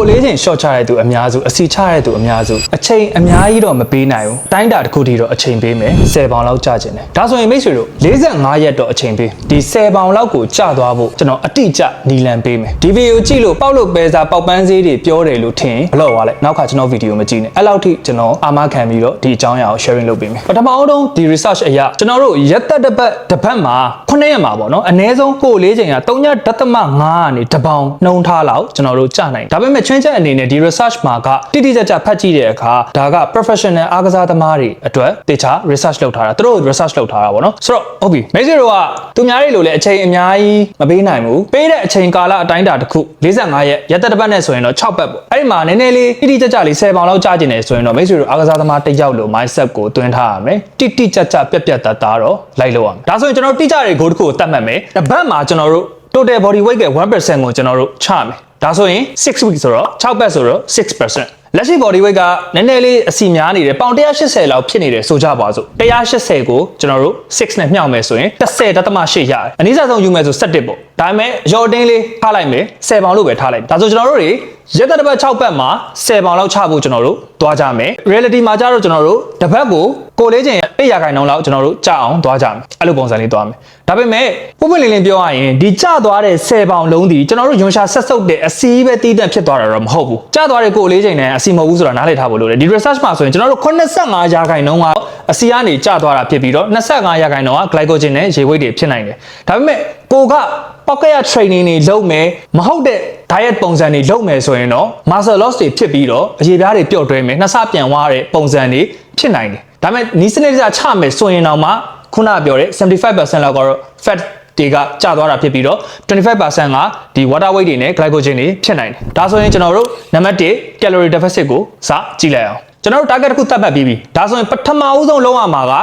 ကိုယ်လေးချိန် short ချတဲ့သူအများစုအစီချတဲ့သူအများစုအချိန်အများကြီးတော့မပေးနိုင်ဘူးတိုင်းတာတစ်ခုတည်းတော့အချိန်ပေးမယ်10ပေါင်လောက်ကြာကျင်တယ်ဒါဆိုရင်မိတ်ဆွေတို့45ရက်တော့အချိန်ပေးဒီ10ပေါင်လောက်ကိုကြာသွားဖို့ကျွန်တော်အတိအကျနီလန်ပေးမယ်ဒီဗီဒီယိုကြည့်လို့ပေါက်လို့ပဲစားပေါက်ပန်းဈေးတွေပြောတယ်လို့ထင်ဘလော့သွားလိုက်နောက်ခါကျွန်တော်ဗီဒီယိုမကြည့်နဲ့အဲ့လောက်ထိကျွန်တော်အာမခံပြီးတော့ဒီအကြောင်းအရာကို sharing လုပ်ပေးမယ်ပထမအောင်တော့ဒီ research အရာကျွန်တော်တို့ရက်သက်တစ်ပတ်တစ်ပတ်မှာ9ရက်မှာပေါ့နော်အနည်းဆုံးကိုယ်လေးချိန်က3.5ကနေတပေါင်နှုံထားလောက်ကျွန်တော်တို့ကြာနိုင်တယ်ဒါပေမဲ့ချွင်းချက်အနေနဲ့ဒီ research မှာကတိတိကျကျဖတ်ကြည့်တဲ့အခါဒါက professional အားကစားသမားတွေအတွက်တေချာ research လုပ်ထားတာသူတို့ research လုပ်ထားတာပေါ့နော်ဆိုတော့ဟုတ်ပြီမိတ်ဆွေတို့ကသူများတွေလိုလည်းအချိန်အများကြီးမပေးနိုင်ဘူးပေးတဲ့အချိန်ကာလအတိုင်းအတာတစ်ခု45ရက်ရက်သက်တစ်ပတ်နဲ့ဆိုရင်တော့6ပတ်ပေါ့အဲ့ဒီမှာနည်းနည်းလေးတိတိကျကျလေး10ပေါင်လောက်ကြာကျင်နေဆိုရင်တော့မိတ်ဆွေတို့အားကစားသမားတစ်ယောက်လို mindset ကိုတွင်းထားရမယ်တိတိကျကျပြက်ပြက်သားသားတော့လိုက်လို့ရမယ်ဒါဆိုရင်ကျွန်တော်တို့တိကျတဲ့ goal တစ်ခုကိုတတ်မှတ်မယ်တစ်ပတ်မှာကျွန်တော်တို့ total body weight ရဲ့1%ကိုကျွန်တော်တို့ချမယ် ဒါဆိုရင်6 week ဆိုတော့6ပတ်ဆိုတော့6%လက်ရှိ body weight ကနည်းနည်းလေးအစီများနေတယ်ပေါင်180လောက်ဖြစ်နေတယ်ဆိုကြပါစို့180ကိုကျွန်တော်တို့6နဲ့မြှောက်မယ်ဆိုရင်10.8ရတယ်အနည်းဆုံးယူမယ်ဆို17ပေါ့ဒါပေမဲ့ရော်တင်းလေးထားလိုက်မယ်10ပေါင်လို့ပဲထားလိုက်ဒါဆိုကျွန်တော်တို့တွေ ရက်သက်တစ်ပတ်6ပတ်မှာ10ပေါင်လောက်ချဖို့ကျွန်တော်တို့သွားကြမယ် reality မှာကျတော့ကျွန်တော်တို့တစ်ပတ်ကိုကိုယ်လေးချင်း100ရာခိုင်နှုန်းလောက်ကျွန်တော်တို့ကြအောင်သွားကြမယ်အဲ့လိုပုံစံလေးသွားမယ်ဒါပေမဲ့ပုပ်ပွင့်လင်းလင်းပြောရရင်ဒီကြသွားတဲ့10ပေါင်လုံးဒီကျွန်တော်တို့ယွန်ရှာဆက်ဆုပ်တဲ့အစီးပဲတီးတန့်ဖြစ်သွားတာတော့မဟုတ်ဘူးကြသွားတဲ့ကိုယ်လေးချင်းနဲ့အစီမဟုတ်ဘူးဆိုတာနားလည်ထားဖို့လိုတယ်ဒီ research မှာဆိုရင်ကျွန်တော်တို့85ရာခိုင်နှုန်းကအစီကနေကြသွားတာဖြစ်ပြီးတော့25ရာခိုင်နှုန်းက glycogen နဲ့ရေဝိတ်တွေဖြစ်နိုင်တယ်ဒါပေမဲ့ ကိုက pocket ရ training တွေလုပ်မယ်မဟုတ်တဲ့ diet ပုံစံတွေလုပ်မယ်ဆိုရင်တော့ muscle loss တွေဖြစ်ပြီးတော့အရေပြားတွေပျော့တွဲမယ်နှစ်ဆပြန်သွားတဲ့ပုံစံတွေဖြစ်နိုင်တယ်ဒါပေမဲ့နီးစနစ်ကြချမယ်ဆိုရင်တော့မှခုနပြောတဲ့75%လောက်ကတော့ fat တွေကကျသွားတာဖြစ်ပြီးတော့25%ကဒီ water weight တွေနဲ့ glycogen တွေဖြစ်နိုင်တယ်ဒါဆိုရင်ကျွန်တော်တို့နံပါတ်1 calorie deficit ကိုစကြည့်လိုက်အောင်ကျွန်တော်တို့ target တစ်ခုသတ်မှတ်ပြီးပြီဒါဆိုရင်ပထမဦးဆုံးလုံးဝမှာက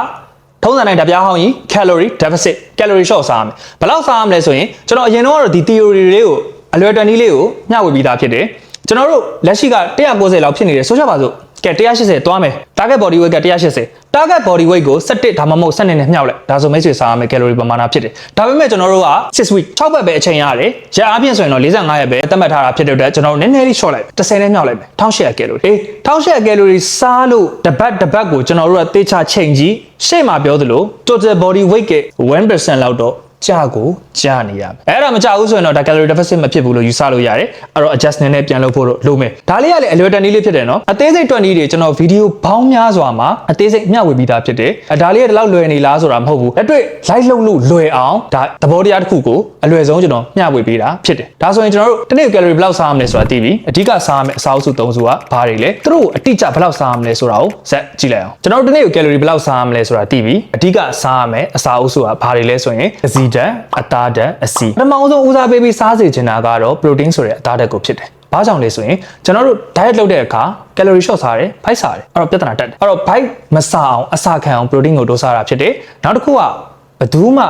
ထုံးစံတိုင်းဓာတ်ပြားဟောင်းကြီး calorie deficit calorie short စားရမယ်ဘယ်လောက်စားရမလဲဆိုရင်ကျွန်တော်အရင်တော့ကတော့ဒီ theory လေးကိုအလွယ်တနည်းလေးကိုမျှဝေပြီးသားဖြစ်တယ်ကျွန်တော်တို့လက်ရှိက190လောက်ဖြစ်နေတယ်ဆိုကြပါစို့ ကဲ180သွားမယ် target body weight က180 target body weight ကို17ဒါမှမဟုတ်17နဲ့မြှောက်လိုက်ဒါဆိုမိတ်ဆွေစားရမယ် calorie ပမာဏဖြစ်တယ်ဒါပေမဲ့ကျွန်တော်တို့က6 week 6ပတ်ပဲအချိန်ရတယ်ရက်အားဖြင့်ဆိုရင်တော့45ရက်ပဲသတ်မှတ်ထားတာဖြစ်တဲ့အတွက်ကျွန်တော်တို့နည်းနည်းလေး short လိုက်10နဲ့မြှောက်လိုက်မယ်1800 calorie အေး1800 calorie စားလို့တစ်ပတ်တစ်ပတ်ကိုကျွန်တော်တို့ကတေချာချိန်ကြည့်ရှေ့မှာပြောသလို total body weight က1%လောက်တော့ ကြာကိုကြာနေရမယ်အဲ့ဒါမကြာဘူးဆိုရင်တော့ဒါ calorie deficit မဖြစ်ဘူးလို့ယူဆလို့ရတယ်အဲ့တော့ adjust နည်းနည်းပြန်လုပ်ဖို့တော့လိုမယ်ဒါလေးကလည်းအလွယ်တနည်းလေးဖြစ်တယ်နော်အသေးစိတ် 20 တွေကျွန်တော်ဗီဒီယိုဘောင်းများစွာမှာအသေးစိတ်မျှဝေပြီးသားဖြစ်တယ်အဲဒါလေးကဒီလောက်လွယ်နေလားဆိုတာမဟုတ်ဘူးလက်တွေ့ live လုပ်လို့လွယ်အောင်ဒါသဘောတရားတစ်ခုကိုအလွယ်ဆုံးကျွန်တော်မျှဝေပေးတာဖြစ်တယ်ဒါဆိုရင်ကျွန်တော်တို့တစ်နေ့ calorie ဘယ်လောက်စားရမလဲဆိုတာသိပြီအဓိကစားရမယ့်အစားအုပ်စု၃စုကဘာတွေလဲသူတို့ကိုအတိအကျဘယ်လောက်စားရမလဲဆိုတာကိုဇက်ကြည့်လိုက်အောင်ကျွန်တော်တို့တစ်နေ့ကို calorie ဘယ်လောက်စားရမလဲဆိုတာသိပြီအဓိကစားရမယ့်အစားအုပ်စုကဘာတွေလဲဆိုရင်အစီဓာတ်အသားဓာတ်အစီပထမဆုံးဦးစားပေးပြီးစားစေချင်တာကတော့ protein ဆိုတဲ့အသားဓာတ်ကိုဖြစ်တယ်ဘာကြောင့်လဲဆိုရင်ကျွန်တော်တို့ diet လုပ်တဲ့အခါ calorie short စားတယ်ဖိုက်စားတယ်အဲ့တော့ပြဿနာတက်တယ်အဲ့တော့ bite မစားအောင်အစာခံအောင် protein ကိုတိုးစားတာဖြစ်တယ်နောက်တစ်ခုကဘယ်သူမှ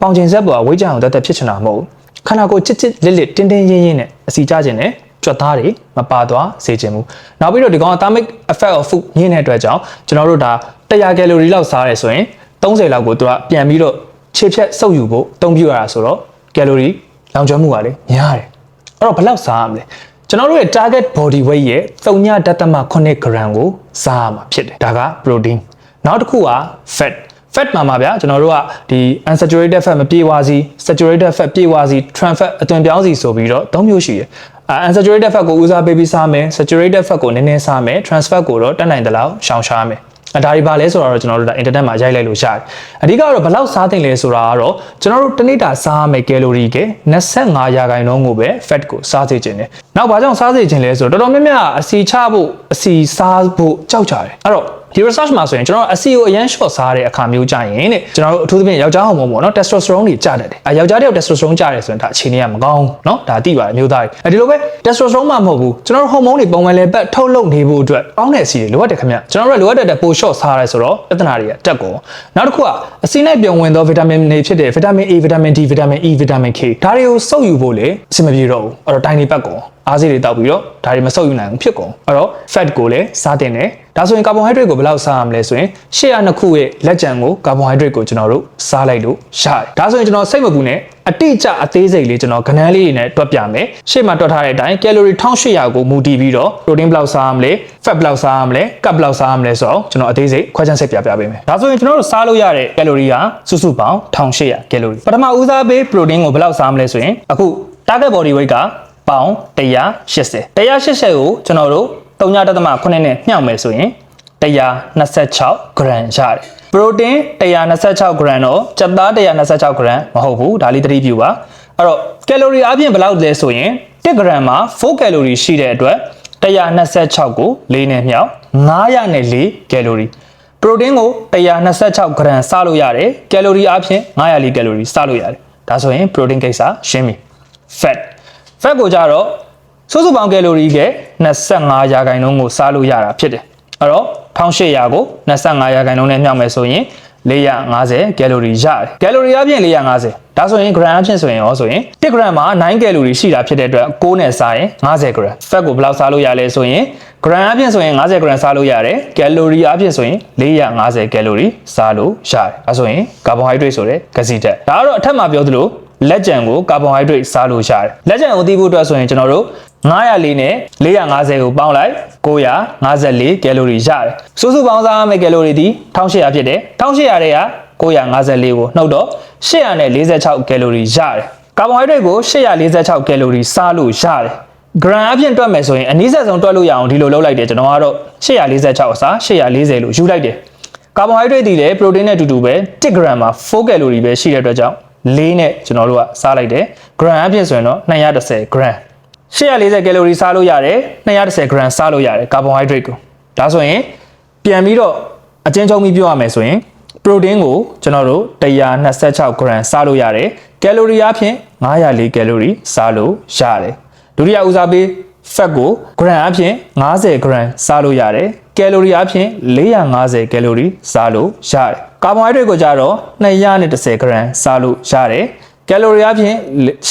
ပေါင်ချိန်ဆက်ပေါ်ကဝိတ်ကြအောင်တက်တက်ဖြစ်ချင်တာမဟုတ်ဘူးခန္ဓာကိုယ်ချစ်ချစ်လစ်လစ်တင်းတင်းရင်းရင်းနဲ့အစီကြခြင်းနဲ့ကြွက်သားတွေမပါသွားစေချင်ဘူးနောက်ပြီးတော့ဒီကောင်က thermic effect of food ညင်းတဲ့အတွက်ကြောင့်ကျွန်တော်တို့ဒါ100 calorie လောက်စားရဲဆိုရင်30လောက်ကိုသူကပြန်ပြီးတော့ ခြေဖြတ်စုပ်ယူဖို့အသုံးပြုရတာဆိုတော့ calorie လောင်ကျွမ်းမှုကလည်းများတယ်အဲ့တော့ဘယ်လောက်စားရမလဲကျွန်တော်တို့ရဲ့ target body weight ရဲ့3.8 gram ကိုစားရမှာဖြစ်တယ်ဒါက protein နောက်တစ်ခုက fat fat မှာမှာဗျာကျွန်တော်တို့ကဒီ unsaturated fat မပြေဝါစီ saturated fat ပြေဝါစီ trans fat အသွင်ပြောင်းစီဆိုပြီးတော့၃မျိုးရှိတယ်အာ unsaturated fat ကိုဦးစားပေးပြီးစားမယ် saturated fat ကိုနည်းနည်းစားမယ် trans fat ကိုတော့တက်နိုင်တဲ့လောက်ရှောင်ရှားမယ်အဲ ဒါတွေပါလဲဆိုတော့ကျွန်တော်တို့ဒါ internet မှာရိုက်လိုက်လို့ရတယ်အဓိကတော့ဘယ်လောက်စားသင့်လဲဆိုတာကတော့ကျွန်တော်တို့တစ်နေ့တာစားရမယ့် calorie က25ရာခိုင်နှုန်းကိုပဲ fat ကိုစားစေခြင်းတယ်နောက်ဘာကြောင့်စားစေခြင်းလဲဆိုတော့တော်တော်များများအစီချဖို့အစီစားဖို့ကြောက်ကြတယ်အဲ့တော့ ဒီ research မှာဆိုရင်ကျွန်တော် SEO အရန် short စားတဲ့အခါမျိုးကြရင်တဲ့ကျွန်တော်တို့အထူးသဖြင့်ယောက်ျားဟော်မုန်းပေါ့နော် testosterone တွေကျတတ်တယ်အဲယောက်ျားတယောက် testosterone ကျတယ်ဆိုရင်ဒါအခြေအနေကမကောင်းနော်ဒါသိပါတယ်မျိုးသားတွေအဲဒီလိုပဲ testosterone မှမဟုတ်ဘူးကျွန်တော်တို့ဟော်မုန်းတွေပုံမှန်လဲပတ်ထုတ်လုပ်နေဖို့အတွက်ကောင်းတဲ့အစီတွေလိုအပ်တယ်ခင်ဗျကျွန်တော်တို့လိုအပ်တဲ့ပို short စားရဲဆိုတော့ပြဿနာတွေကတက်ကုန်နောက်တစ်ခုကအစီနဲ့ပြောင်းဝင်သော vitamin တွေဖြစ်တဲ့ vitamin A vitamin D vitamin E vitamin K ဒါတွေကိုစုပ်ယူဖို့လေအဆင်မပြေတော့ဘူးအဲ့တော့တိုင်းနေပတ်ကုန်အားစေးတွေတောက်ပြီးတော့ဒါတွေမဆုပ်ယူနိုင်ဘူးဖြစ်ကုန်အဲ့တော့ fat ကိုလည်းစားတင်တယ်ဒါဆိုရင်ကာဗွန်ဟိုက်ဒရိတ်ကိုဘယ်လောက်စားရမလဲဆိုရင်ရှေ့ရနှစ်ခုရဲ့လက်ကျန်ကိုကာဗွန်ဟိုက်ဒရိတ်ကိုကျွန်တော်တို့စားလိုက်လို့ရတယ်ဒါဆိုရင်ကျွန်တော်စိတ်မပူနဲ့အတိအကျအသေးစိတ်လေးကျွန်တော်ခဏန်းလေးတွေနဲ့တွက်ပြမယ်ရှေ့မှာတွက်ထားတဲ့အတိုင်း calorie 1800ကိုမူတည်ပြီးတော့ protein ဘယ်လောက်စားရမလဲ fat ဘယ်လောက်စားရမလဲ carb ဘယ်လောက်စားရမလဲဆိုတော့ကျွန်တော်အသေးစိတ်ခွဲခြမ်းဆက်ပြပြပေးမယ်ဒါဆိုရင်ကျွန်တော်တို့စားလို့ရတဲ့ calorie ကစုစုပေါင်း1800 calorie ပထမဦးစားပေး protein ကိုဘယ်လောက်စားမလဲဆိုရင်အခု target body weight က ပေါင်180 180ကိုကျွန်တော်တို့3.8နဲ့မြှောက်မယ်ဆိုရင်126 gram ရတယ်ပရိုတင်း126 gram တော့ကြက်သား126 gram မဟုတ်ဘူးဒါလေးသတိပြုပါအဲ့တော့ကယ်လိုရီအပြင်ဘယ်လောက်လဲဆိုရင်1 gram မှာ4ကယ်လိုရီရှိတဲ့အတွက်126ကို4နဲ့မြှောက်904ကယ်လိုရီပရိုတင်းကို126 gram စားလို့ရတယ်ကယ်လိုရီအပြင်904ကယ်လိုရီစားလို့ရတယ်ဒါဆိုရင်ပရိုတင်းကိစ္စရှင်းပြီ fat fat ကိုကြတော့စုစုပေါင်းကယ်လိုရီက25ရာခိုင်နှုန်းကိုစားလို့ရတာဖြစ်တယ်အဲ့တော့1800ကို25ရာခိုင်နှုန်းနဲ့မြှောက်မယ်ဆိုရင်450ကယ်လိုရီရတယ်ကယ်လိုရီအပြင်450ဒါဆိုရင် gram အဖြစ်ဆိုရင်ရောဆိုရင်1 gram မှာ9ကယ်လိုရီရှိတာဖြစ်တဲ့အတွက်6နဲ့စားရင်50 gram fat ကိုဘယ်လောက်စားလို့ရလဲဆိုရင် gram အဖြစ်ဆိုရင်50 gram စားလို့ရတယ်ကယ်လိုရီအဖြစ်ဆိုရင်450ကယ်လိုရီစားလို့ရတယ်ဒါဆိုရင်ကာဗွန်ဟိုက်ဒရိတ်ဆိုတဲ့ကစီဓာတ်ဒါကတော့အထက်မှာပြောသလို လက်ကျန်ကိုကာဗွန်ဟိုက်ဒရိတ်စားလို့ရတယ်လက်ကျန်ကိုသိဖို့အတွက်ဆိုရင်ကျွန်တော်တို့904နဲ့450ကိုပေါင်းလိုက်954ကယ်လိုရီရတယ်စုစုပေါင်းစားရမယ့်ကယ်လိုရီဒီ1800ဖြစ်တယ်1800တွေက954ကိုနှုတ်တော့846ကယ်လိုရီရတယ်ကာဗွန်ဟိုက်ဒရိတ်ကို846ကယ်လိုရီစားလို့ရတယ် gram အပြင်တွက်မယ်ဆိုရင်အနည်းဆက်ဆုံးတွက်လို့ရအောင်ဒီလိုလုပ်လိုက်တယ်ကျွန်တော်ကတော့846အစား840လို့ယူလိုက်တယ်ကာဗွန်ဟိုက်ဒရိတ်တွေလည်း protein နဲ့အတူတူပဲ1 gram မှာ4ကယ်လိုရီပဲရှိတဲ့အတွက်ကြောင့် 4နဲ့ကျွန်တော်တို့ကစားလိုက်တယ် gram အပြင်ဆိုရင်တော့210 gram 840ကယ်လိုရီစားလို့ရတယ်210 gram စားလို့ရတယ်ကာဗွန်ဟိုက်ဒရိတ်ကိုဒါဆိုရင်ပြန်ပြီးတော့အကျဉ်းချုပ်ပြီးပြောရမယ်ဆိုရင် protein ကိုကျွန်တော်တို့126 gram စားလို့ရတယ်ကယ်လိုရီအပြင်904ကယ်လိုရီစားလို့ရတယ်ဒုတိယဦးစားပေး fat ကို gram အပြင်50 gram စားလို့ရတယ်ကယ်လိုရီအပြင်450ကယ်လိုရီစားလို့ရတယ်ကာဗွန်ဟိုက်ဒရိတ်ကိုကြတော့210 gram စားလို့ရတယ်ကယ်လိုရီအပြင်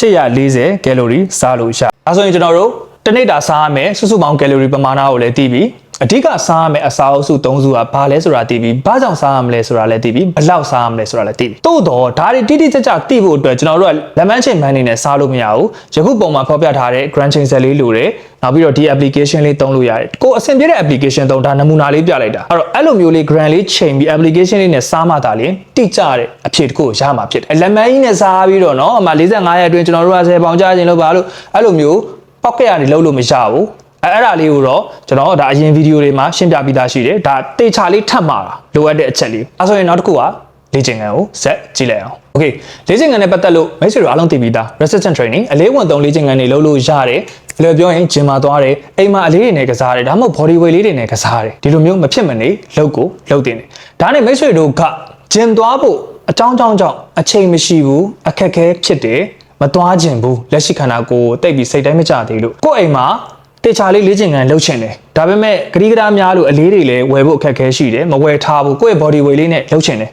840ကယ်လိုရီစားလို့ရတယ်အဲဆိုရင်ကျွန်တော်တို့တစ်နေ့တာစားရမယ်စုစုပေါင်းကယ်လိုရီပမာဏကိုလည်းသိပြီ အဓိကစားရမယ့်အစာအုပ်စု၃စုကဘာလဲဆိုတာသိပြီဘာကြောင့်စားရမလဲဆိုတာလည်းသိပြီဘယ်လောက်စားရမလဲဆိုတာလည်းသိပြီတို့တော့ဒါတွေတိတိကျကျသိဖို့အတွက်ကျွန်တော်တို့ကလက်မန်းချိန်မှန်းနေနဲ့စားလို့မရဘူးယခုပုံမှာဖော်ပြထားတဲ့ grand chain cell လေးလိုတယ်နောက်ပြီးတော့ဒီ application လေးသုံးလို့ရတယ်ကိုအဆင်ပြေတဲ့ application သုံးဒါနမူနာလေးပြလိုက်တာအဲ့တော့အဲ့လိုမျိုးလေး grand လေးချိန်ပြီး application လေးနဲ့စားမှသာလေတိကျတဲ့အဖြေတစ်ခုကိုရမှာဖြစ်တယ်လက်မန်းကြီးနဲ့စားပြီးတော့เนาะအမှ45ရက်အတွင်းကျွန်တော်တို့က10ပေါင်ကြားခြင်းလို့ပါလို့အဲ့လိုမျိုးပောက်ကက်ကနေလုံးလို့မရဘူး အဲအဲ့ဒါလေးကိုတော့ကျွန်တော်ဒါအရင်ဗီဒီယိုတွေမှာရှင်းပြပြီးသားရှိတယ်ဒါတေချာလေးထပ်မှာတာလိုအပ်တဲ့အချက်လေးအဲဆိုရင်နောက်တစ်ခုကလေ့ကျင့်ခန်းကိုဆက်ကြည့်လိုက်အောင် Okay လေ့ကျင့်ခန်းနဲ့ပတ်သက်လို့မိတ်ဆွေတို့အားလုံးသိပြီးသား resistant training အလေးဝင်သုံးလေ့ကျင့်ခန်းတွေလုပ်လို့ရတယ်ဘယ်လိုပြောရင်ဂျင်မှာသွားတယ်အိမ်မှာအလေးတွေနဲ့ကစားတယ်ဒါမှမဟုတ် body weight လေးတွေနဲ့ကစားတယ်ဒီလိုမျိုးမဖြစ်မနေလုပ်ကိုလုပ်တင်တယ်ဒါနဲ့မိတ်ဆွေတို့ကဂျင်သွားဖို့အကြောင်းကြောင်းကြောင့်အချိန်မရှိဘူးအခက်ခဲဖြစ်တယ်မသွားခြင်းဘူးလက်ရှိခန္ဓာကိုယ်တိတ်ပြီးစိတ်တိုင်းမကြသေးလို့ကိုယ့်အိမ်မှာ တေချာလေးလေ့ကျင့်ခန်းလုပ်ချင်တယ်ဒါပေမဲ့ဂရီးကရာများလို့အလေးတွေလည်းဝယ်ဖို့အခက်ခဲရှိတယ်မဝယ်ထားဘူးကိုယ့်ရဲ့ body weight လေးနဲ့လုပ်ချင်တယ်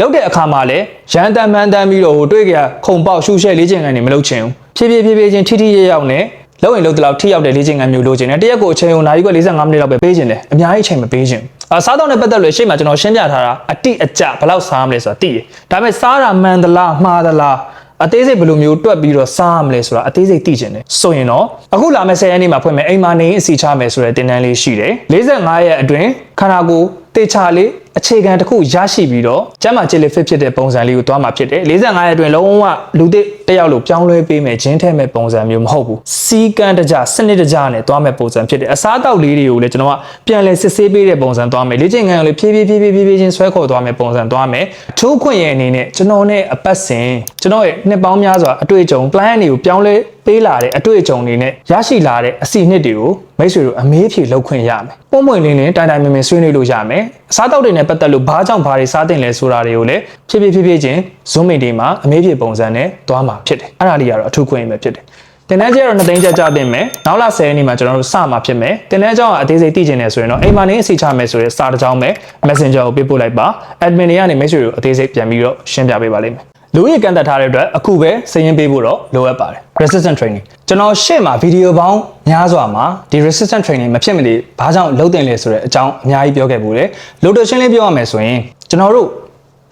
လုပ်တဲ့အခါမှာလည်းရန်တမ်းမှန်းတမ်းပြီးတော့ဟိုတွေ့ကြခုံပေါက်ရှူရှဲလေ့ကျင့်ခန်းတွေမလုပ်ချင်ဘူးဖြည်းဖြည်းဖြည်းဖြည်းချင်းထိထိရရောက်နဲ့လောက်ရင်လောက်တလောက်ထိရောက်တဲ့လေ့ကျင့်ခန်းမျိုးလုပ်ချင်တယ်တရက်ကိုအချိန်ကိုနာရီက45မိနစ်လောက်ပဲပေးချင်တယ်အများကြီးအချိန်မပေးချင်ဘူးအစားတော့နဲ့ပတ်သက်လို့ရှေ့မှာကျွန်တော်ရှင်းပြထားတာအတိအကျဘယ်လောက်စားမလဲဆိုတာသိတယ်ဒါပေမဲ့စားတာမှန်သလားမှားသလား အသေးစိတ်ဘယ်လိုမျိုးတွက်ပြီးတော့စားရမလဲဆိုတာအသေးစိတ်သိချင်တယ်ဆိုရင်တော့အခုလာမယ့်10ရက်နေ့မှာဖွင့်မယ်အိမ်မှာနေအစီချမယ်ဆိုတဲ့တင်တန်းလေးရှိတယ်45ရက်အတွင်းခန္ဓာကိုယ်တေချာလေးအခြေခံတစ်ခုရရှိပြီးတော့ကျမ်းမာချစ်လေး fit ဖြစ်တဲ့ပုံစံလေးကိုသွားမှာဖြစ်တယ်45ရက်အတွင်းလုံးဝလူသစ်တစ်ယောက်လိုပြောင်းလဲပေးမယ်ဂျင်းထဲမဲ့ပုံစံမျိုးမဟုတ်ဘူးစီကန်းတကြစနစ်တကြနဲ့သွားမဲ့ပုံစံဖြစ်တယ်အစားအသောက်လေးတွေကိုလည်းကျွန်တော်ကပြန်လဲစစ်ဆေးပေးတဲ့ပုံစံသွားမယ်လေ့ကျင့်ခန်းကိုလည်းဖြည်းဖြည်းဖြည်းဖြည်းဖြည်းဖြည်းချင်းဆွဲခေါ်သွားမယ်ပုံစံသွားမယ်အထူးခွင့်ရဲ့အနေနဲ့ကျွန်တော်နဲ့အပတ်စဉ်ကျွန်တော်ရဲ့နှစ်ပေါင်းများစွာအတွေ့အကြုံ plan တွေကိုပြောင်းလဲပေးလာတဲ့အတွေ့အကြုံတွေနဲ့ရရှိလာတဲ့အစီအနှစ်တွေကိုမိတ်ဆွေတို့အမေးဖြေလောက်ခွင့်ရမယ်ပုံမှန်လင်းလင်းတိုင်တိုင်မင်မင်ဆွေးနွေးလို့ရမယ်အစားအသောက်တွေနဲ့ပတ်သက်လို့ဘာကြောင့်ဘာတွေစားတင်လဲဆိုတာတွေကိုလည်းဖြည်းဖြည်းဖြည်းဖြည်းချင်း zoom in တွေမှာအမေးဖြေပုံစံနဲ့သွားမှာဖြစ်တယ်အဲ့ဒါလေးကတော့အထူးခွင့်ရမယ်ဖြစ်တယ်တင်တန်းကျတော့နှစ်သိန်းကြကြတင်မယ်နောက်လာ10ရက်နေ့မှာကျွန်တော်တို့စမှာဖြစ်မယ်တင်တန်းအကြောင်းကအသေးစိတ်သိချင်တယ်ဆိုရင်တော့အိမ်မှာနေအစီချမယ်ဆိုရင်စာတစ်ကြောင်းပဲ messenger ကိုပေးပို့လိုက်ပါ admin တွေကနေမိတ်ဆွေတို့အသေးစိတ်ပြန်ပြီးတော့ရှင်းပြပေးပါလိမ့်မယ် လူရည်ကန်တက်ထားတဲ့အတွက်အခုပဲစည်ရင်းပေးဖို့တော့လိုအပ်ပါတယ် resistant training ကျွန်တော်ရှေ့မှာဗီဒီယိုပေါင်းများစွာမှာဒီ resistant training မဖြစ်မနေဘာကြောင့်လုပ်တင်လဲဆိုတဲ့အကြောင်းအများကြီးပြောခဲ့ဘူးလေလို့တော့ရှင်းလင်းပြောရမယ်ဆိုရင်ကျွန်တော်တို့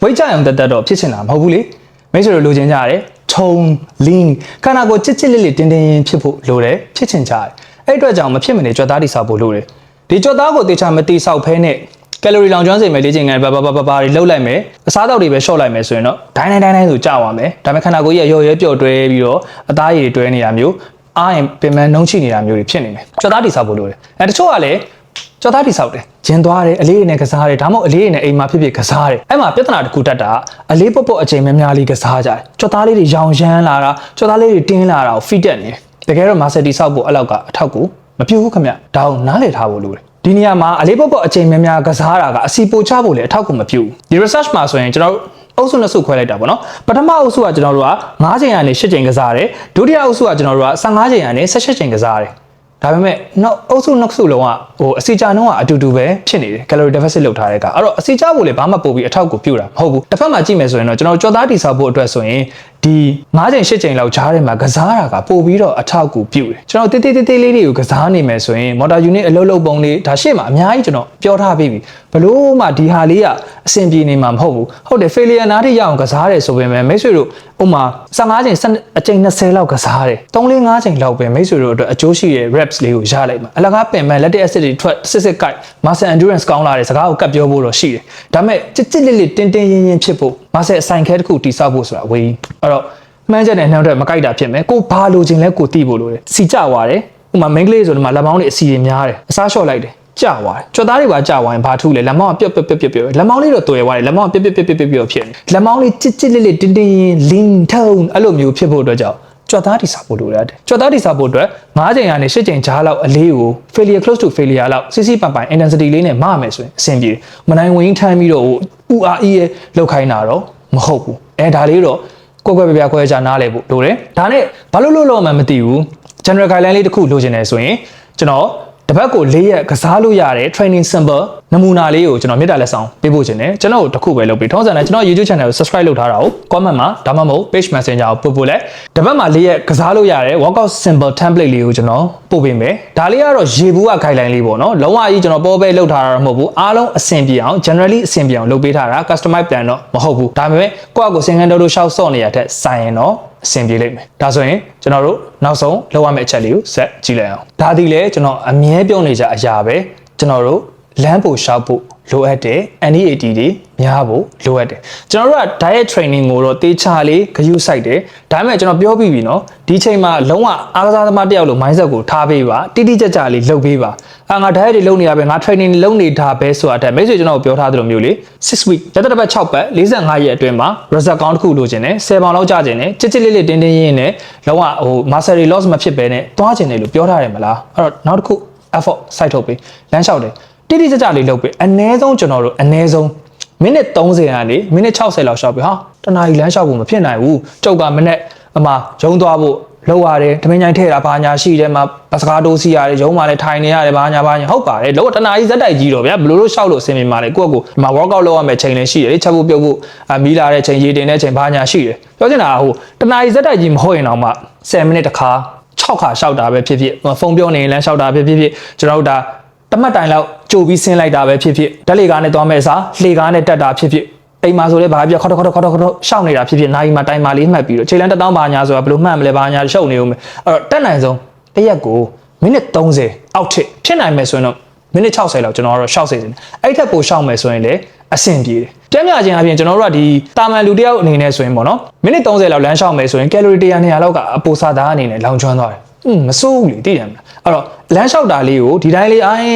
ဝိတ်ကြအောင်တက်တက်တော့ဖြစ်ချင်တာမဟုတ်ဘူးလေမိတ်ဆွေတို့လိုချင်ကြရတယ်ထုံ lean ခန္ဓာကိုယ်ချစ်ချစ်လေးလေးတင်းတင်းရင်ဖြစ်ဖို့လိုတယ်ဖြစ်ချင်ကြတယ်အဲ့အတွက်ကြောင့်မဖြစ်မနေကြွက်သားတိဆောက်ဖို့လိုတယ်ဒီကြွက်သားကိုတေချာမတိဆောက်ဖဲနဲ့ ကယ်လိုရီလောင်ကျွမ်းစေမယ်လေ့ကျင့်ခန်းဘာဘာဘာဘာဘာတွေလှုပ်လိုက်မယ်အစားအသောက်တွေပဲရှော့လိုက်မယ်ဆိုရင်တော့ဒိုင်းဒိုင်းဒိုင်းဒိုင်းဆိုကြာသွားမယ်ဒါပေမဲ့ခန္ဓာကိုယ်ကြီးကရော်ရဲပျော့တွဲပြီးတော့အသားရည်တွဲနေတာမျိုးအားရင်ပင်ပန်းနှုံးချိနေတာမျိုးတွေဖြစ်နေတယ်ကြွက်သားတိဆောက်ဖို့လိုတယ်အဲတချို့ကလည်းကြော်သားတိဆောက်တယ်ဂျင်သွားတယ်အလေးရည်နဲ့ကစားတယ်ဒါမှမဟုတ်အလေးရည်နဲ့အိမ်မှာဖြစ်ဖြစ်ကစားတယ်အဲ့မှာပြဿနာတစ်ခုတက်တာအလေးပုတ်ပုတ်အချိန်များများလေးကစားကြတယ်ကြော်သားလေးတွေရောင်ရမ်းလာတာကြော်သားလေးတွေတင်းလာတာကိုဖိတက်နေတယ်တကယ်တော့မာစတီဆောက်ဖို့အဲ့လောက်ကအထောက်ကူမပြုတ်ဘူးခင်ဗျဒါအောင်နားလည်ထားဖို့လိုတယ် ဒီနေရာမှာအလေးပုတ်ပုတ်အချိန်များများကစားတာကအစီပိုချဖို့လည်းအထောက်ကူမပြုတ်ဘူးဒီ research မှာဆိုရင်ကျွန်တော်တို့အုပ်စုနှစ်စုခွဲလိုက်တာပေါ့နော်ပထမအုပ်စုကကျွန်တော်တို့က9ချိန်ကနေ10ချိန်ကစားတယ်ဒုတိယအုပ်စုကကျွန်တော်တို့က15ချိန်ကနေ18ချိန်ကစားတယ်ဒါပေမဲ့နောက်အုပ်စုနှစ်စုလုံးကဟိုအစီချာနှုံးကအတူတူပဲဖြစ်နေတယ် calorie deficit လောက်ထားတဲ့ကအဲ့တော့အစီချာဖို့လေဘာမှပို့ပြီးအထောက်ကိုပြုတာမဟုတ်ဘူးတစ်ဖက်မှာကြည့်မယ်ဆိုရင်တော့ကျွန်တော်ကြော်သားတိဆောက်ဖို့အတွက်ဆိုရင်ဒီ9ချိန်10ချိန်လောက်ဂျားထဲမှာကစားတာကပို့ပြီးတော့အထောက်ကိုပြုတယ်ကျွန်တော်တေးတေးတေးလေးတွေကိုကစားနေမယ်ဆိုရင် motor unit အလုပ်လုပ်ပုံလေးဒါရှေ့မှာအများကြီးကျွန်တော်ပြောထားပြီးပြီဘလို့မှဒီဟာလေးကအဆင်ပြေနေမှာမဟုတ်ဘူးဟုတ်တယ် failure နားထိရအောင်ကစားတယ်ဆိုပေမဲ့မိတ်ဆွေတို့ဥမာ15ချိန်အချိန်20လောက်ကစားတယ်3 4 5ချိန်လောက်ပဲမိတ်ဆွေတို့အတွက်အကျိုးရှိတဲ့ reps လေးကိုရလိုက်မှာအလကားပင်မဲ့ lactic acid တွေထွက်စစ်စစ်ကိုက် muscle endurance ကောင်းလာတဲ့စကားကိုကတ်ပြောဖို့တော့ရှိတယ်ဒါပေမဲ့ကြစ်ကြစ်လစ်လစ်တင်းတင်းရင်းရင်းဖြစ်ဖို့ muscle အဆိုင်ခဲတစ်ခုတိဆောက်ဖို့ဆိုတာဝေးအဲ့တော့မှန်းချက်နဲ့နှောက်တဲ့မကိုက်တာဖြစ်မယ်ကိုဘာလိုချင်လဲကိုသိဖို့လိုတယ်စီကြသွားတယ်ဥမာ main ကလေးဆိုတော့ဒီမှာလက်မောင်းတွေအစီတွေများတယ်အစားလျှော့လိုက်တယ်ကြာသွားတယ်ကြွက်သားတွေပါကြာသွားရင်ဘာထုလဲလက်မောင်းကပြုတ်ပြုတ်ပြုတ်ပြုတ်ပြုတ်လက်မောင်းလေးတော့တွေ့သွားတယ်လက်မောင်းကပြုတ်ပြုတ်ပြုတ်ပြုတ်ပြုတ်ဖြစ်နေလက်မောင်းလေးကြစ်ကြစ်လစ်လစ်တင်းတင်းရင်လင်းထုံအဲ့လိုမျိုးဖြစ်ဖို့အတွက်ကြောင့်ကြွက်သားတိစားဖို့လိုရတယ်ကြွက်သားတိစားဖို့အတွက်9ချိန်ကနေ10ချိန်ကြားလောက်အလေးကို failure close to failure လောက်စီစီပန်ပန် intensity လေးနဲ့မမယ်ဆိုရင်အဆင်ပြေတယ်မနိုင်ဝင်ထမ်းပြီးတော့ဟို URE ရဲ့လောက်ခိုင်းတာတော့မဟုတ်ဘူးအဲဒါလေးတော့ ကွက်ကွက်ပြပြခွဲကြနားလဲဖို့လိုတယ်ဒါနဲ့ဘာလို့လို့လို့မှမသိဘူး general guideline လေးတစ်ခုလိုချင်တယ်ဆိုရင်ကျွန်တော်တစ်ပတ်ကို၄ရက်ကစားလို့ရတဲ့ training symbol နမူနာလေးကိုကျွန်တော်မြတ်တာလက်ဆောင်ပေးဖို့ခြင်းတယ်ကျွန်တော်တို့တစ်ခုပဲလုပ်ပြီးထုံးစံနဲ့ကျွန်တော် YouTube channel ကို subscribe လုပ်ထားတာကို comment မှာဒါမှမဟုတ် page messenger ကိုပို့ပို့လိုက်တစ်ပတ်မှာ၄ရက်ကစားလို့ရတဲ့ workout symbol template လေးကိုကျွန်တော်ပို့ပေးမယ်ဒါလေးကတော့ရေဘူးက guideline လေးပေါ့နော်လုံးဝကြီးကျွန်တော်ပေါ်ပဲလုပ်ထားတာတော့မဟုတ်ဘူးအားလုံးအဆင်ပြေအောင် generally အဆင်ပြေအောင်လုပ်ပေးထားတာ customize plan တော့မဟုတ်ဘူးဒါပေမဲ့ကိုယ့်အကိုစင်ကန်တိုးတိုးရှောက်စော့နေရတဲ့ဆိုင်ရင်တော့အဆင်ပြေလိမ့်မယ်ဒါဆိုရင်ကျွန်တော်တို့နောက်ဆုံးလောက်ရမယ့်အချက်လေးကိုဆက်ကြည့်လိုက်အောင်ဒါဒီလေကျွန်တော်အမြဲပြောနေကြအရာပဲကျွန်တော်တို့ လမ်းပိုရှောက်ဖို့လိုအပ်တယ် NEAT တွေများဖို့လိုအပ်တယ်ကျွန်တော်တို့က diet training ကိုတော့တေးချလေးဂရုစိုက်တယ်ဒါပေမဲ့ကျွန်တော်ပြောပြီးပြီနော်ဒီချိန်မှာလုံးဝအားကစားသမားတစ်ယောက်လို mindset ကိုထားပေးပါတိတိကျကျလေးလုပ်ပေးပါအာငါ diet တွေလုပ်နေရပဲငါ training တွေလုပ်နေတာပဲဆိုတာတက်မိတ်ဆွေကျွန်တော်ပြောထားသလိုမျိုးလေ6 week ရက်တစ်ပတ်6ပတ်45ရက်အတွင်းမှာ result ကောင်းတစ်ခုလိုချင်တယ်10ပေါင်လောက်ကျချင်တယ်ချစ်ချစ်လေးလေးတင်းတင်းရင်းနဲ့လုံးဝဟို mastery loss မဖြစ်ဘဲနဲ့သွားချင်တယ်လို့ပြောထားတယ်မလားအဲ့တော့နောက်တစ်ခု effort site ထုတ်ပေးလမ်းလျှောက်တယ် တိတိကျကျလေးလုပ်ပေးအနည်းဆုံးကျွန်တော်တို့အနည်းဆုံးမိနစ်30ကနေမိနစ်60လောက်ရှောက်ပြီဟာတနားရီလမ်းလျှောက်ဖို့မဖြစ်နိုင်ဘူးကျုပ်ကမနေ့အမရုံသွားဖို့လောက်ရတယ်တမင်ကြိုင်ထည့်တာဘာညာရှိတယ်မှာပစကားတိုးစီရတယ်ရုံးမှာလည်းထိုင်နေရတယ်ဘာညာဘာညာဟုတ်ပါတယ်လောကတနာကြီးဇက်တိုက်ကြီးတော့ဗျာဘလို့လို့ရှောက်လို့အဆင်ပြေမှာလေကိုယ့်ကိုဒီမှာ workout လုပ်ရမယ့်ချိန်လည်းရှိတယ်ချက်ဖို့ပြုတ်ဖို့မီးလာတဲ့ချိန်ရေတင်တဲ့ချိန်ဘာညာရှိတယ်ပြောချင်တာဟိုတနာကြီးဇက်တိုက်ကြီးမဟုတ်ရင်တော့မှ10မိနစ်တစ်ခါ6ခါရှောက်တာပဲဖြစ်ဖြစ်ဖုန်းပြောနေရင်လမ်းရှောက်တာပဲဖြစ်ဖြစ်ကျွန်တော်တို့ဒါ တမတ်တိုင်လောက်ကြိုပြီးဆင်းလိုက်တာပဲဖြစ်ဖြစ်ဓာတ်လေကားနဲ့သွားမဲ့အစားလေကားနဲ့တက်တာဖြစ်ဖြစ်အိမ်မှာဆိုလဲဘာပြခေါက်ခေါက်ခေါက်ခေါက်ရှောက်နေတာဖြစ်ဖြစ်နိုင်မှာတိုင်မှာလေးမှတ်ပြီးတော့ခြေလမ်းတစ်တောင်းပါညာဆိုတာဘယ်လိုမှတ်မလဲဘာညာရှုပ်နေဦးမယ်အဲ့တော့တက်နိုင်ဆုံးတစ်ရက်ကိုမိနစ်30အောက်ထစ်ဖြစ်နိုင်မယ်ဆိုရင်တော့မိနစ်60လောက်ကျွန်တော်ကတော့ရှောက်စေတယ်အဲ့ထက်ပိုရှောက်မယ်ဆိုရင်လည်းအဆင်ပြေတယ်တက်မြခြင်းအပြင်ကျွန်တော်တို့ကဒီတာမန်လူတယောက်အနေနဲ့ဆိုရင်ပေါ့နော်မိနစ်30လောက်လမ်းရှောက်မယ်ဆိုရင်ကယ်လိုရီ100 200လောက်ကအပိုစာသားအနေနဲ့လောင်ကျွမ်းသွားတယ်อืมမစိုးဘူးလေသိတယ်မလား အဲ့တော့လမ်းလျှောက်တာလေးကိုဒီတိုင်းလေးအိုင်း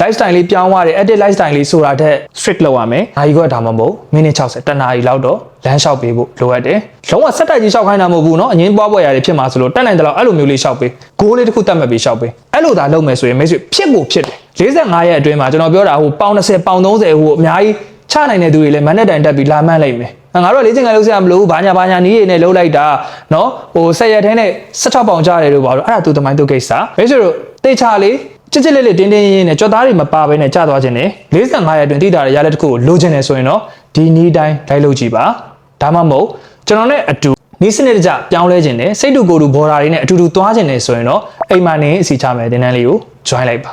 lifestyle လေးပြောင်းသွားတယ် edit lifestyle လေးဆိုတာတဲ့ strict လုပ်ရမယ်။ဒါကြီးကဒါမှမဟုတ်မိနစ်60တနာရီလောက်တော့လမ်းလျှောက်ပေးဖို့လိုအပ်တယ်။လုံးဝဆက်တိုက်ကြီးလျှောက်ခိုင်းတာမဟုတ်ဘူးเนาะအငင်းပွားပွားရတယ်ဖြစ်မှာဆိုလို့တက်နိုင်တယ်လို့အဲ့လိုမျိုးလေးလျှောက်ပေး။ဂိုးလေးတစ်ခုတတ်မှတ်ပြီးလျှောက်ပေး။အဲ့လိုသာလုပ်မယ်ဆိုရင်မိတ်ဆွေဖြစ်ကိုဖြစ်တယ်။45ရက်အတွင်းမှာကျွန်တော်ပြောတာဟိုပေါင်20ပေါင်30ဟိုအများကြီးချနိုင်တဲ့သူတွေလည်းမန်နဲ့တိုင်တက်ပြီးလာမှန်းလိုက်မယ် ငါတို့လေ့ကျင့်ခန်းလုပ်စရာမလိုဘူးဘာညာဘာညာနီးရည်နဲ့လုပ်လိုက်တာเนาะဟိုဆက်ရက်ထဲနဲ့16ပေါင်ကြားတယ်လို့ပါတော့အဲ့ဒါသူတမိုင်းသူကိစ္စမိတ်ဆွေတို့တေချာလေးကြစ်ကြစ်လေးလေးတင်းတင်းရင်းနဲ့ကြွက်သားတွေမပါဘဲနဲ့ကြာသွားခြင်းနဲ့45ရက်အတွင်းတိတာရရလက်တစ်ခုကိုလိုချင်တယ်ဆိုရင်တော့ဒီနီးတိုင်းလိုက်လုပ်ကြည့်ပါဒါမှမဟုတ်ကျွန်တော်နဲ့အတူနီးစနစ်တကျပြောင်းလဲခြင်းနဲ့စိတ်တူကိုယ်တူဘော်ဒါတွေနဲ့အတူတူသွားခြင်းနဲ့ဆိုရင်တော့အိမ်မှာနေအစီချမယ်တင်းတန်းလေးကို join လိုက်ပါ